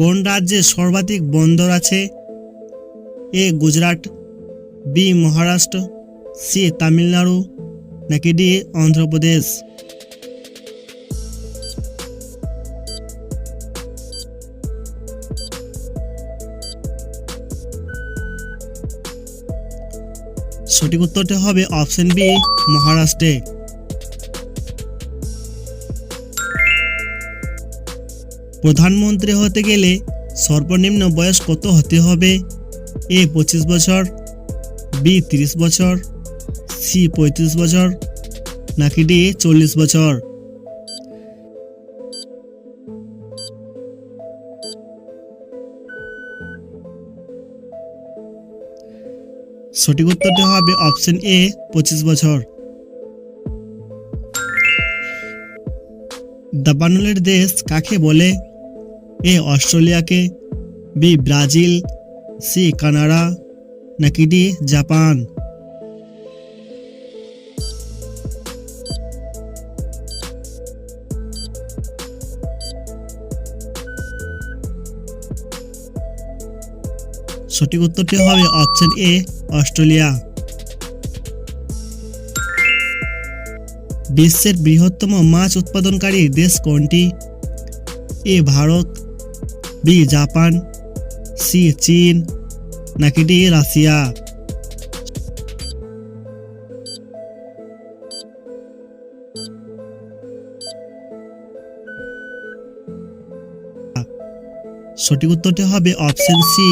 কোন রাজ্যে সর্বাধিক বন্দর আছে? A Gujarat, B Maharashtra, C Tamil Nadu, নাকি ডি অন্ধ্রপ্রদেশ? সঠিক উত্তরটি হবে অপশন বি মহারাষ্ট্রে। প্রধানমন্ত্রী হতে গেলে সর্বনিম্ন বয়স কত হতে হবে? এ পঁচিশ বছর, বি তিরিশ বছর, সি পঁয়ত্রিশ বছর, নাকি ডি চল্লিশ বছর? সঠিক উত্তরটি হবে অপশন এ, পঁচিশ বছর। দাবানলের দেশ কাকে বলে? এ অস্ট্রেলিয়াকে, বি ব্রাজিল, সি কানাডা, নাকি ডি জাপান? সঠিক উত্তরটি হবে অপশন এ, অস্ট্রেলিয়া। বিশ্বের বৃহত্তম মাছ উৎপাদনকারী দেশ কোনটি? A Bharat B Japan, C চীন, নাকি ডি রাশিয়া? সঠিক উত্তরটি হবে অপশন সি,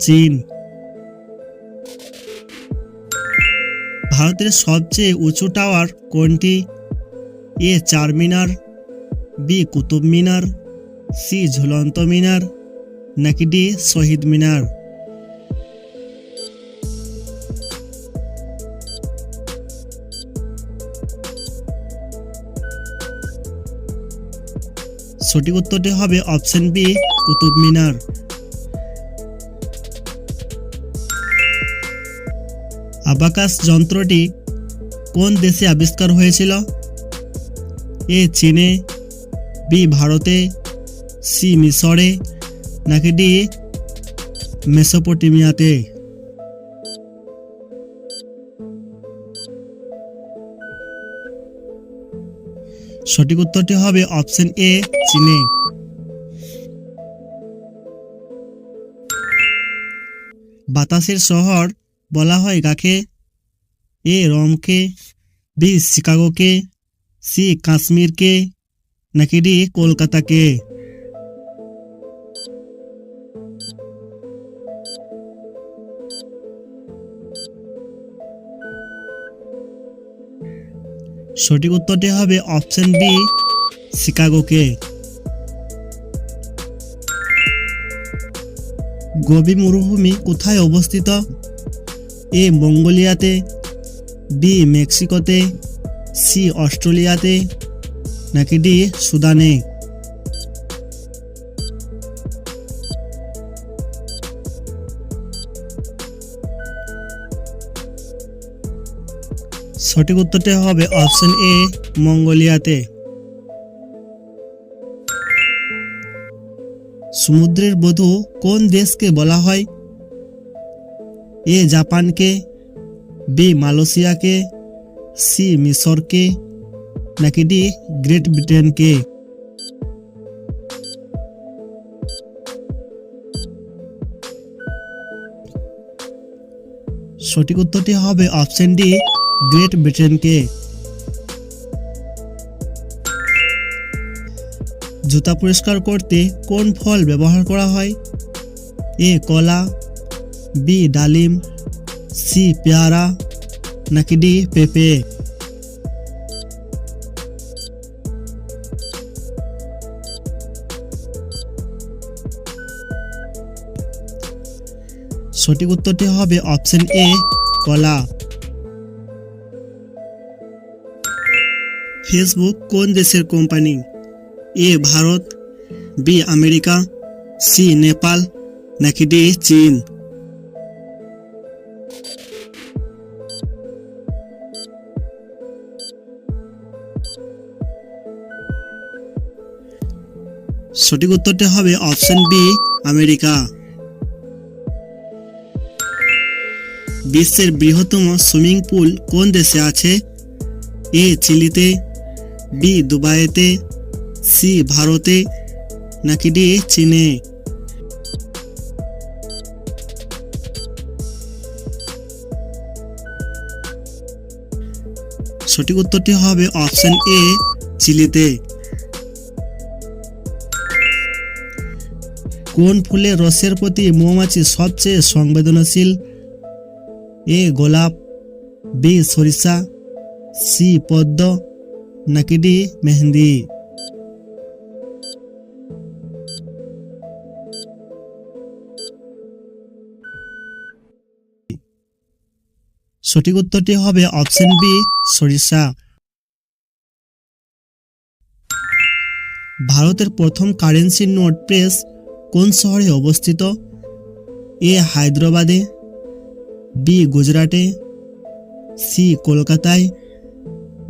চীন। ভারতের সবচেয়ে উঁচু টাওয়ার কোনটি? A Char Minar, B Qutub Minar C ঝুলন্ত মিনার নাকি ডি শহীদ মিনার সঠিক উত্তরটি হবে option B, Qutub Minar abacus যন্ত্রটি কোন দেশে আবিষ্কার হয়েছিল এ, চীনে, বি ভারতে সি মিশরে নাকি ডি মেসোপটেমিয়াতে সঠিক উত্তরটি হবে অপশন এ চীনে বাতাসের শহর বলা হয় কাকে এ রমকে বি শিকাগোকে সি কাশ্মীরকে নাকি ডি কলকাতাকে সঠিক উত্তরটি হবে অপশন বি, শিকাগোকে। গবি মরুভূমি কোথায় অবস্থিত? এ, মঙ্গোলিয়াতে, বি, মেক্সিকোতে, সি, অস্ট্রেলিয়াতে, নাকি ডি, সুদানে? সঠিক উত্তরটি হবে অপশন এ, মঙ্গোলিয়াতে। সমুদ্রের বধূ কোন দেশকে বলা হয়? এ, জাপানকে, বি, মালয়েশিয়াকে, সি, মিশরকে, নাকি ডি, গ্রেট ব্রিটেনকে? সঠিক উত্তরটি হবে অপশন ডি গ্রেট ব্রিটেনকে জুতা পরিষ্কার করতে কোন ফল ব্যবহার করা হয় এ কলা বি ডালিম সি পেয়ারা নাকি ডি পেঁপে সঠিক উত্তরটি হবে অপশন এ কলা ফেসবুক কোন দেশের company? A, Bharat, B, America, C, Nepal, নাকি ডি, চীন? সঠিক উত্তরটা হবে অপশন বি, আমেরিকা। বিশ্বের বৃহত্তম সুইমিং পুল কোন দেশে আছে? এ, চিলিতে বি দুবাইতে, সি ভারতে, নাকি ডি চীনে? সঠিক উত্তরটি হবে অপশন এ, চিলিতে। কোন ফুলের রসের প্রতি মৌমাছি সবচেয়ে সংবেদনশীল? এ গোলাপ, বি সরিষা, সি পদ্ম নাকি ডি মেহেন্দি? সঠিক উত্তরটি হবে অপশন বি, সরিষা। ভারতের প্রথম কারেন্সি নোট প্রেস কোন শহরে অবস্থিত? এ, হায়দ্রাবাদে, বি, গুজরাটে, সি, কলকাতায়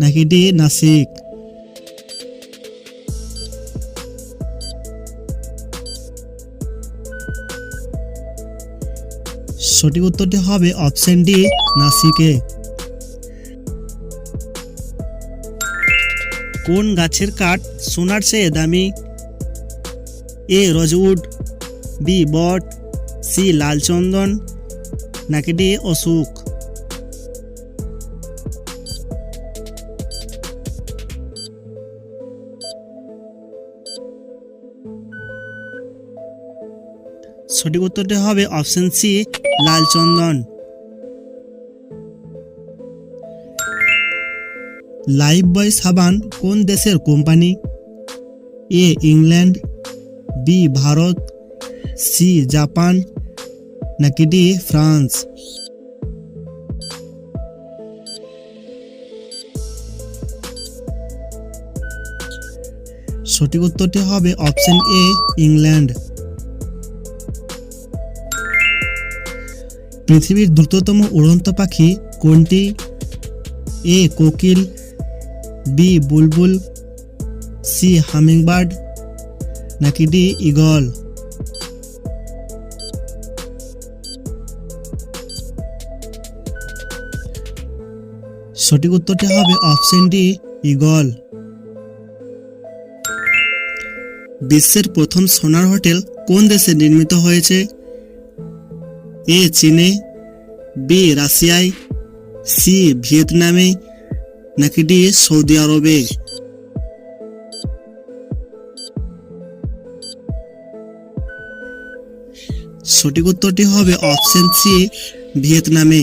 নাকি ডি নাসিক? সঠিক উত্তরটি হবে অপশন ডি নাসিকে। কোন গাছের কাঠ সোনার চেয়ে দামি? এ রজউড, বি বট, সি লালচন্দন, নাকি ডি অশোক? সঠিক উত্তরটি হবে অপশন সি লালচন্দন লাইফ বয় সাবান কোন দেশের company? A, England, B, Bharat, C, Japan, নাকি ডি, ফ্রান্স? সঠিক উত্তরটি হবে অপশন এ, ইংল্যান্ড। পৃথিবীর দ্রুততম উড়ন্ত পাখি কোনটি? এ, কোকিল, বি, বুলবুল, সি, হামিংবার্ড, নাকি ডি ইগল সঠিক উত্তরটি হবে অপশন ডি ইগল বিশ্বের প্রথম সোনার হোটেল কোন দেশে নির্মিত হয়েছে? এ চীনে, বি রাশিয়ায় সি ভিয়েতনামে, নাকি ডি সৌদি আরবে? সঠিক উত্তরটি হবে অপশন সি ভিয়েতনামে।